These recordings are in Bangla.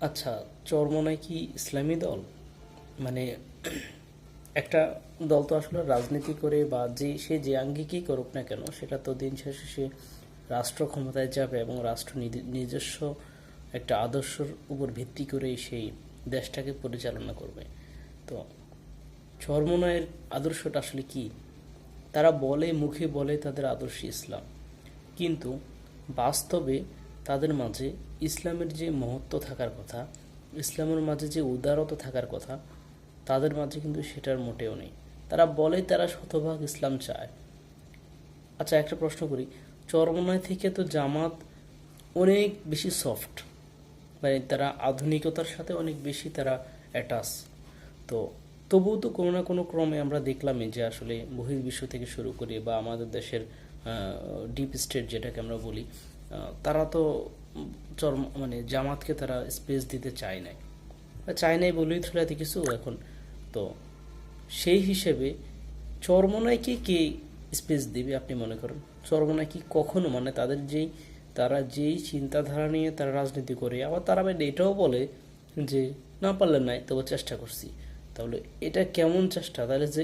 আচ্ছা চরমনায় কি ইসলামী দল? মানে একটা দল তো আসলে রাজনীতি করে বা যে, সে যে আঙ্গিকই করুক না কেন, সেটা তো দিন শেষে সে রাষ্ট্র ক্ষমতায় যাবে এবং রাষ্ট্র নিজ- নিজস্ব একটা আদর্শর উপর ভিত্তি করেই সেই দেশটাকে পরিচালনা করবে। তো চরমনায়ের আদর্শটা আসলে কি? তারা বলে, মুখে বলে তাদের আদর্শ ইসলাম। কিন্তু বাস্তবে তাদের মাঝে ইসলামের যে মহত্ব থাকার কথা, ইসলামের মাঝে যে উদারতা থাকার কথা, তাদের মাঝে কিন্তু সেটার মোটেও নেই। তারা বলে তারা শতভাগ ইসলাম চায়। আচ্ছা একটা প্রশ্ন করি। চরমনায় থেকে তো জামাত অনেক বেশি সফট মানে তারা আধুনিকতার সাথে অনেক বেশি তারা অ্যাটাচ তো তবুও তো কোনো না কোনো ক্রমে আমরা দেখলামই যে আসলে বহির্বিশ্ব থেকে শুরু করে বা আমাদের দেশের ডিপ স্টেট যেটাকে আমরা বলি তারা তো চরম মানে জামাতকে তারা স্পেস দিতে চায় নাই। চায় নাই বলেই তো এত কিছু এখন। তো সেই হিসেবে চরমনাইকে কে স্পেস দিবে আপনি মনে করেন? চরমনাই কি কখনো মানে তাদের যেই, তারা যেই চিন্তাধারা নিয়ে তারা রাজনীতি করে, আবার তারা আবার এটাও বলে যে, না পারলে নাই, তবে চেষ্টা করছি। তাহলে এটা কেমন চেষ্টা? তাহলে যে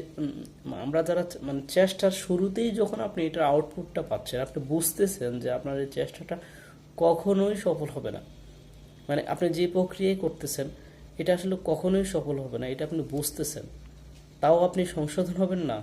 আমরা যারা মানে চেষ্টার শুরুতেই যখন আপনি এটার আউটপুটটা পাচ্ছেন, আপনি বুঝতেছেন যে আপনার এই চেষ্টাটা কখনোই সফল হবে না। মানে আপনি যে প্রক্রিয়ায় করতেছেন, এটা আসলে কখনোই সফল হবে না, এটা আপনি বুঝতেছেন। তাও আপনি সংশোধন হবেন না।